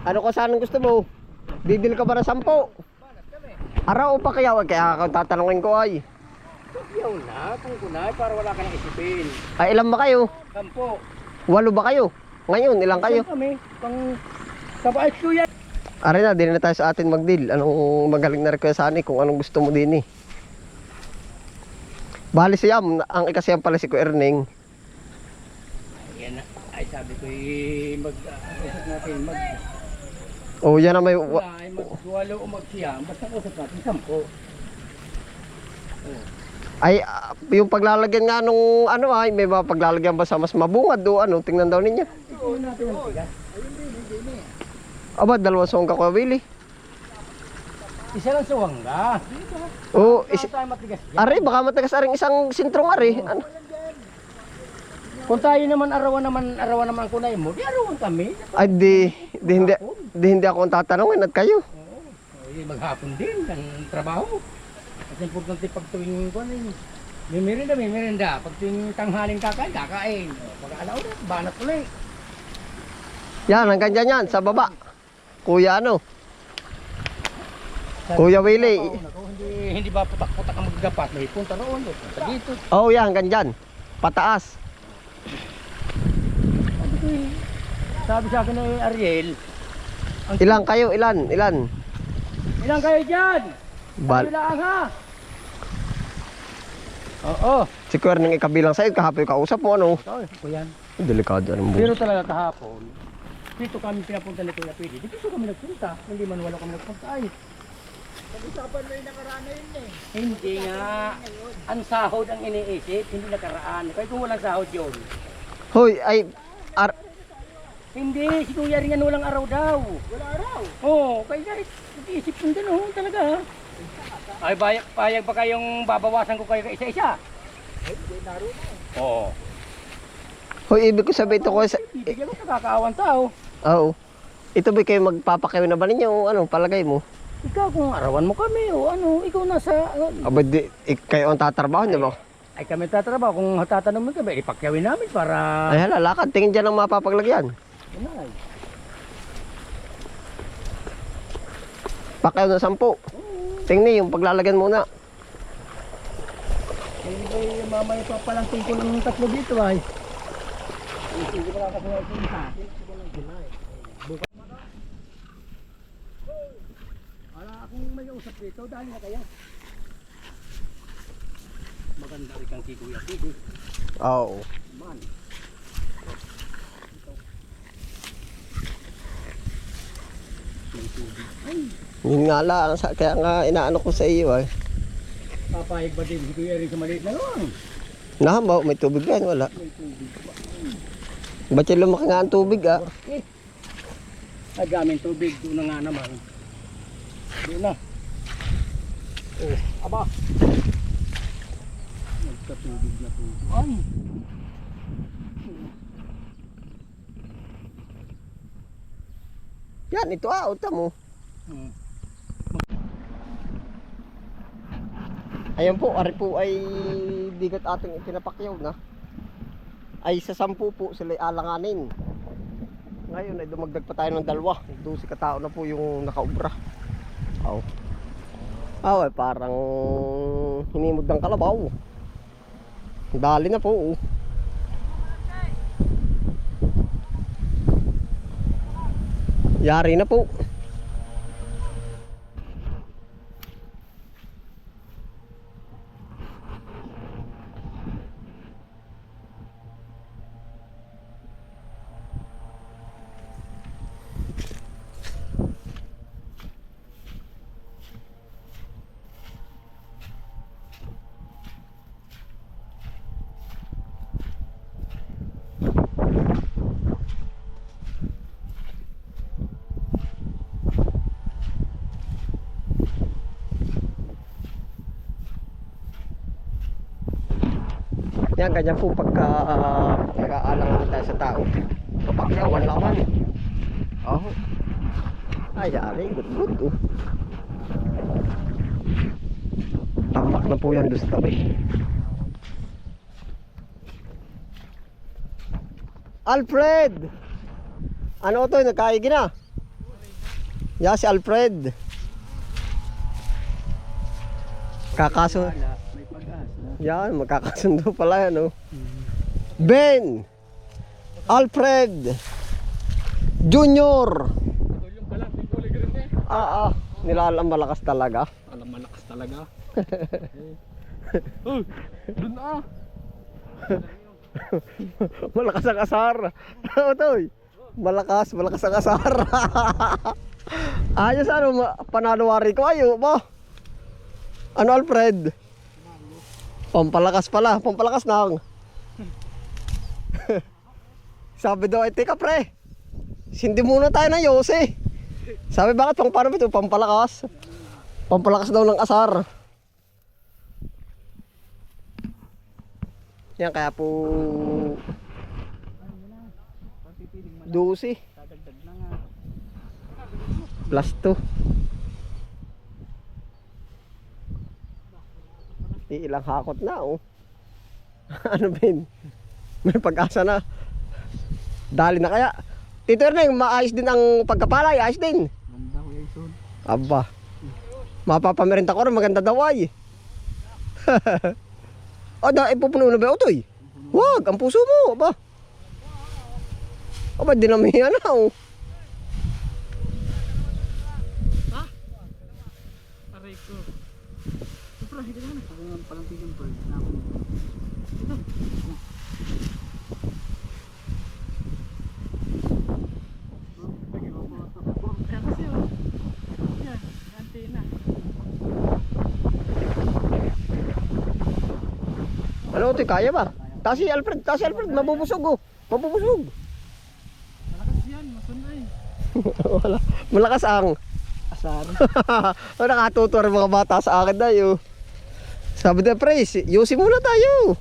Ano ka saan gusto mo? Didil ka ba ng sampo? Araw pa kaya? Kaya ako tatanungin ko ay. Yaw na, kung kunay, para wala ka nang isipin. Ay ilan ba kayo? Sampo. Walo ba kayo? Ngayon, ilang kayo? Kami, pang sabay yan. Aray na, din na tayo sa atin magdeal. Anong magaling na request ani kung anong gusto mo din eh. Bali siyam, ang ikasiyam pala si Ko Erning. Yan na. Ay, sabi ko, eh, mag, usap natin, mag, O yan na may... wa- kunay, magwalo o magsiyam, basta usap natin, sampo. Ay, ah, yung paglalagyan nga nung ano ay, may mga paglalagyan ba sa mas mabungad o ano, tingnan daw ninyo. Ito natin ang tigas. Aba, dalawa song ka Kuya Willie. Isa lang sa wangga. O, is, Is... tayo matigas. Ari, baka matagas aring isang sintrong ari. Ano? Kung tayo naman arawan naman, arawan naman ang kunay mo, di arawan kami. Ay, di, di, hindi, di hindi ako ang tatanungin at kayo. Oo. Eh, maghapon din ang trabaho. Kasi importante pag tuwing ko ano may merinda, may merinda. Pag tuwing tanghaling kakain, kakain. Pag alaw na, banat ulit. Yan, hanggang dyan yan, sa baba. Kuya ano? Kuya Willie. Hindi, hindi ba putak-putak ang maggapat? May punta roon, punta dito. Oh, yan, hanggang dyan. Pataas. Sabi ko eh, Sabi sa akin ni Ariel, ang Ilan kayo? Ilan? Ilan? ilang kayo dyan? Bal. Kayo lang ha? Oo. Si Kuya nang ikabilang sa'yo, kahapon yung kausap mo, ano? Ito, ko yan. Delikado ano mo. Pero talaga kahapon, dito kami pinapunta ni Kuya Pidi. Dito kami nagpunta. Hindi man wala kami nagpunta ay. Pag-usapan mo yung nakaraan na yun eh. Hindi nga. Ang sahod ang iniisip, hindi nakaraan. Kaya kung walang sahod yun. Hoy, ay, ar, Hindi, si Kuya rin yan walang araw daw. Wala araw? Oo, kaya nga nag-iisip yung gano'n talaga ha. Ay, bayag, payag ba kayong babawasan ko kayo isa-isa? Ay, hindi naroon Oo. hoy, ibig ko sabihin ito ko sa... Bibigyan mo nakakaawan tao. Oo. Ito ba kayo magpapakayo na ba ninyo ano, palagay mo? Ikaw kung arawan mo kami o ano, ikaw nasa... ano, Aba, di, ik- kayo ang tatrabaho niyo ba? ay kami tatrabaho, kung tatanong mo kami, ipakyawin namin para... Ay, hala, lakad. Tingin dyan ang mapapaglagyan. Ay? Pakayo na sampu. Tingnan yung paglalagyan muna. Hindi, mamaya pa palang tingko ng tatlo dito ay. Hindi ko kasi natin sa atin. Siguro lang July. Bukas. Wala akong may usap dito, dahil na kayo. Maganda rin kang si Kuya Pidi. Oo. Man. Yun nga lang, kaya nga inaano ko sa iyo ay. papayag ba din si Kuya rin sa maliit na lang? Nahamaw, may tubig yan, wala. May tubig ba? Ba't yung lumaki nga ang tubig ah? Eh, ay gaming tubig, doon na nga naman. Doon na. Oh, aba. Nagkatubig na tubig. Ay. Yan, ito ah, uta mo. Hmm. Ayan po, ari po ay bigat ating itinapakyaw na. Ay sa sampu po sila alanganin. Ngayon ay dumagdag pa tayo ng dalawa. 12 katao na po yung nakaubra. Aw. Aw, ay parang hinimod ng kalabaw. Dali na po. oh. Yari na po. Yan, ganyan po pagka uh, nag-aalangan tayo sa tao. Kapakyawan laman. Oh. Ay, ari, good, good. Oh. Tambak na po yan doon sa tabi. Alfred! Ano to? Nagkaigi na? Ya, si Alfred. Kakaso. Pag-asa. Yan, magkakasundo pala yan, oh. Ben! Alfred! Junior! Ah, ah. Nilalang malakas talaga. Alam malakas talaga. oh, dun ah. malakas ang asar. Oo, toy. Malakas, malakas ang asar. Ayos ano, ma- pananawari ko ayo ba? Ano Alfred? Pampalakas pala, pampalakas nang. Sabi daw, eh, teka pre, sindi muna tayo ng Yose. Sabi, bakit pang paano ito? Pampalakas. Pampalakas daw ng asar. Yan, kaya po... 12 Dadagdag na nga. plus 2. Ilang hakot na oh. ano Ben? May pag-asa na. Dali na kaya. Tito Erneng, maayos din ang pagkapalay. Ayos din. Ganda ko yung. Aba. Mapapamerenta ko rin. Maganda daw ay. o, da, ipupuno na ba eh? Wag, ang puso mo. Aba. Aba, dinamihan na oh. Aray ko. Supra, hindi na. Pag nga palang tigil ko. Na ako. Ito. Oh. Ano ito, kaya ba? Taas si Alfred, taas si Alfred, mabubusog oh. Mabubusog. Malakas yan, masunay. Wala. Malakas ang. Asar. o nakatuto rin mga bata sa akin na yun. Sabi na pre, si- yusi muna tayo.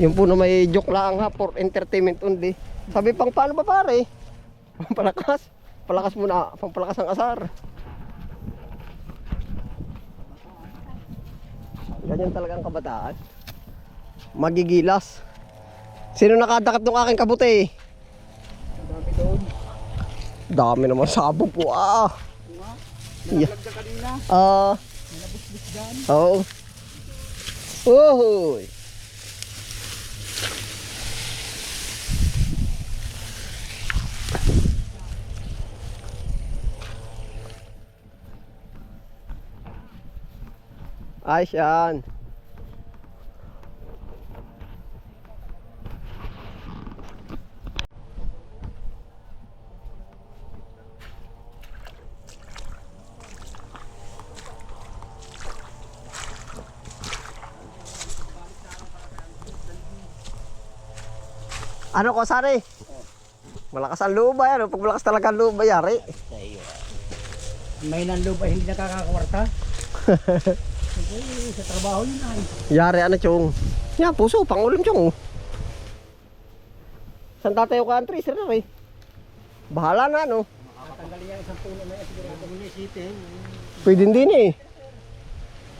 Yung po na may joke lang ha, for entertainment only. Sabi pang paano ba pare? Pampalakas. Palakas muna, pampalakas ang asar. Ganyan talaga ang kabataan. Magigilas. Sino nakadakap ng aking kabuti? Dami doon. Dami naman sabog po ah. Ka kanina. Ah, Nalabos-bos dyan. oo. Uhoy. Ayos yan. Ano ko sari? Malakas ang luba yan. Pag malakas talaga ang luba, yari. May nanloob ay hindi nakakakwarta. Sa trabaho yun ay. Yari ano chong. Yan, puso, pangulim chong. San tatayo ka ang tracer na eh. Bahala na no. Tatanggalin yan isang puno na yan. Sigurado mo niya isitin. Pwede din eh.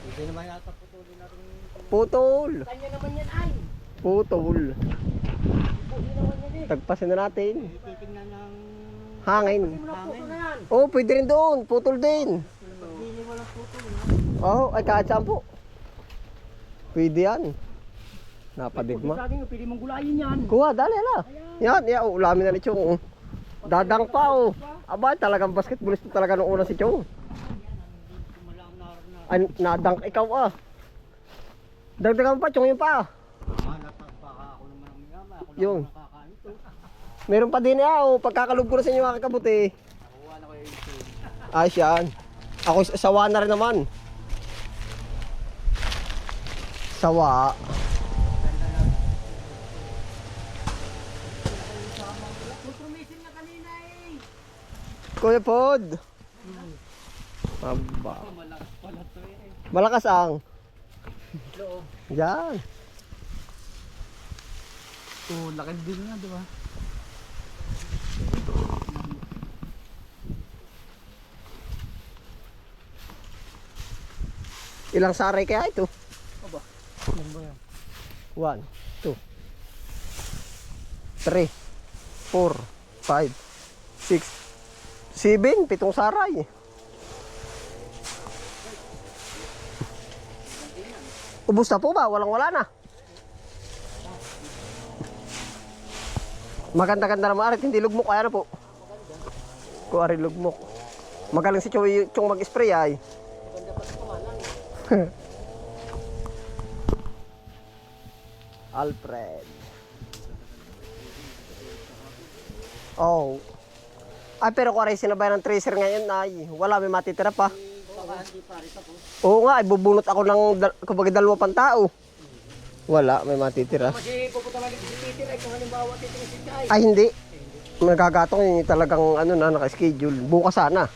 Hindi naman yata putulin natin. Putol. Kanya naman yan ay. Putol. Ipuhin naman yan eh. Tagpasin na natin. Titingnan ng Hangin. hangin. na. Oh, pwede rin doon. Putol din. Hindi mo lang putol. Oh, ay kahit saan po. Pwede yan. Napadigma. Pwede mong gulayin yan. Kuha, dali ala. Yan, yan, oh, ulamin na ni Chong. oh. Dadang pa oh. Aba, talagang basketballist talaga nung una si Chong. Ay, nadang ikaw ah. Dagdagan pa, Chong yun pa. Mahala pa, baka ako naman ang miyama. Ako lang Yung. Meron pa din ah, oh. Pagkakalog ko na sa inyo mga kabuti. Nakuha na ko yung ito. Ayos yan. Ako sawa na rin naman. Sawa. Kuya Pod. Aba. Malakas ang. Loob. Yan. Oh, laki din nga, di ba? Ilang saray kaya ito? Aba. Ano ba yan? One, two, three, four, five, six, Sibin, pitong saray. Ubus na po ba? Walang wala na. Maganda-ganda naman arit, hindi lugmok. Kaya na po. Kung ari lugmok. Magaling si Choy Chong mag-spray ay. Alfred. Oh. Ay, pero kung aray sinabay ng tracer ngayon ay wala may matitira pa. Oo nga, ay bubunot ako ng kumbaga dalawa pang tao. Wala, may matitira. Kasi pupunta lang Peter ay kung halimbawa titingin si Chay. Ay, hindi. Nagagatong yun yung talagang ano na, naka-schedule. Bukas sana.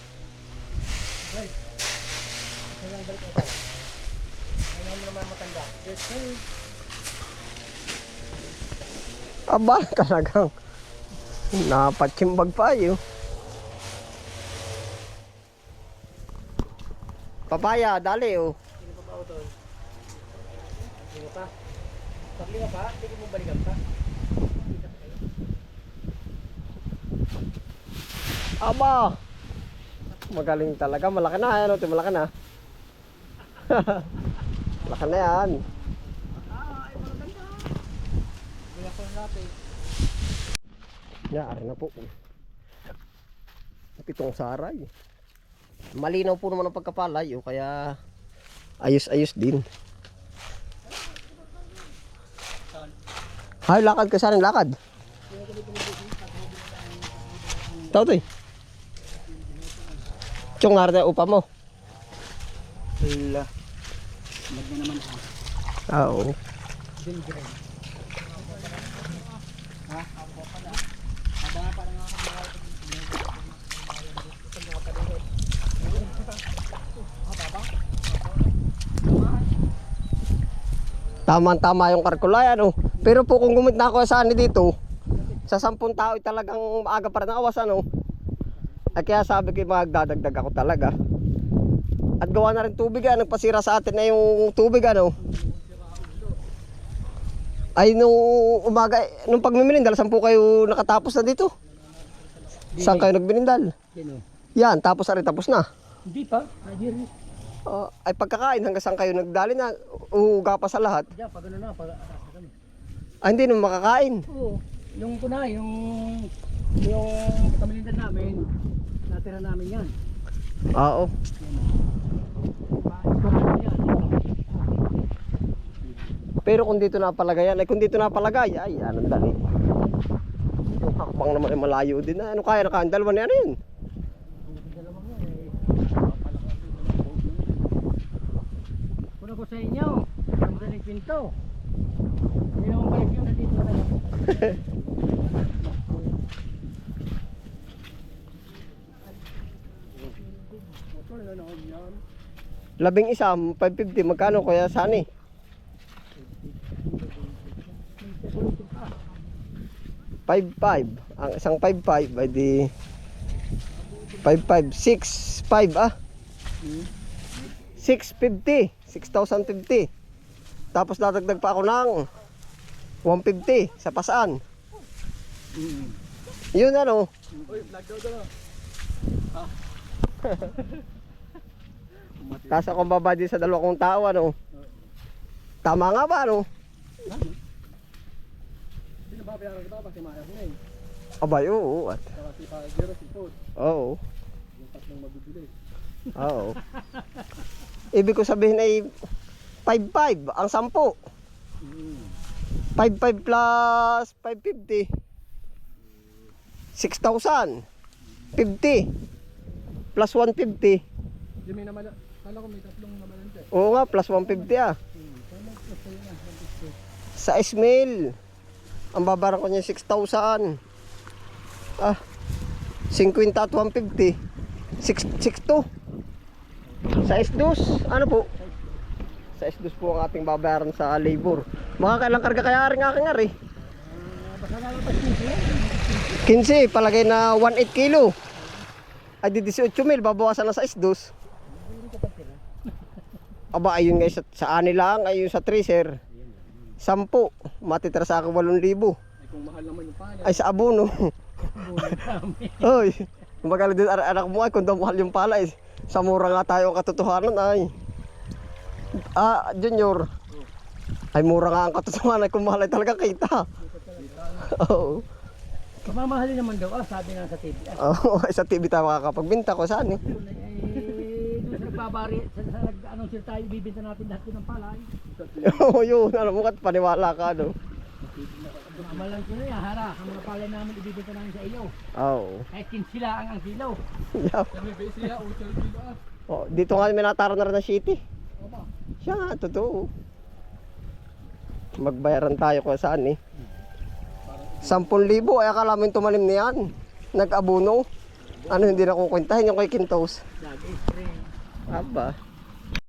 Aba, talagang napatsimbag pa yun. Papaya, dali oh. Sino pa ba ito? Sino pa? Paglima pa? Hindi mo balikan pa? Aba! Magaling talaga. Malaki na. Ano, ito, malaki na. malaki na yan. Kaya ko natin. Yan, ari na po. Pitong saray. Malinaw po naman ang pagkapalay, oh, kaya ayos-ayos din. Hay, lakad ka saan lakad? Tao to eh. Chong nga upa mo. Wala. Magna naman ako. Ah, Oo. Ha? Aba pa lang ako Tama-tama yung karkulay, ano. Pero po kung gumit na ako sa ani dito, sa sampung tao ay talagang maaga pa rin ang awas, ano. Ay kaya sabi ko magdadagdag ako talaga. At gawa na rin tubig, ano, nagpasira sa atin na yung tubig, ano. Ay nung umaga, nung pagmiminindal, saan po kayo nakatapos na dito? Saan kayo nagminindal? Sino? Yan, tapos na rin, tapos na. Hindi pa. Ah, ay pagkakain, hanggang saan kayo nagdali na, uhuga pa sa lahat. Diyan, pag ano na, pag Ay hindi naman makakain. Oo. Yung kuna, yung yung kamilindan namin, natira namin yan. Oo. Ito namin yan. Pero kung dito napalagay yan, ay kung dito napalagay, ay anong dali. Yung hakbang naman ay malayo din na. Ano kaya nakain? Dalawa na ano yun? Yan. Kuna ko sa inyo, ang pinto. Hindi naman balik yun, nandito na lang. Motor na naman yan. Labing isa, 550. Magkano kaya saan eh? Five five. Ang isang five five ay di five five six five ah. Six fifty. Six thousand fifty. Tapos dadagdag pa ako ng 150 sa pasaan. Yun ano. Uy, vlog daw daw. Tapos ako babadi sa dalawa kong tao ano. Tama nga ba ano? Sino ba bayaran kita? Kasi mayas na eh. Abay, oo. At, Saka si Pagero, si Toad. oo. Yung tatlong mabibili. Oo. Ibig ko sabihin ay 5-5 ang 10. 5-5 plus 550. 6,000. 50. Plus 150. Yung may naman, kala ko may tatlong namalante. Oo nga, plus 150 ah. Kaya plus sa'yo na, 150. Sa Ismail. Ang babaran ko niya 6,000. Ah. 50 at 150. 6, 62. Sa S2, ano po? Sa S2 po ang ating babayaran sa labor. Makakailang karga kaya rin aking ari. Basta lalabas nito yan. 15, palagay na 18 kilo. Ay di 18 mil, babawasan na sa S2. Aba, ayun guys, sa, sa ani lang, ayun sa tracer. 10, matitira sa akin 8,000. Eh, kung mahal naman yung pala. Ay sa abono. Bulan kami. Oy, magaling din anak mo ay kung daw mahal yung palay. Sa mura nga tayo ang katotohanan ay. Ah, Junior. Ay mura nga ang mahal ay talaga kita. Oo. Kamamahalin naman daw, ah, sabi nga sa TV. Ah, Oo, sa TV tayo makakapagbinta ko saan eh. eh, doon sa nagbabari, sa, sa nag-anong sila tayo, ibibenta natin lahat yun ng palay. Oo, yun. Alam mo kat paniwala ka no. Amalan ko na yan, hara, ang mga palay namin ibibenta namin sa iyo. Oo. Kahit kinsila ang ang kilo. Yeah. Oh, dito nga may natara na rin ng city. Siya nga, totoo. Magbayaran tayo kung saan eh. 10,000 ay akala mo yung tumalim niyan. Nag-abuno. Ano hindi na kukwentahin yung kay spray. Aba.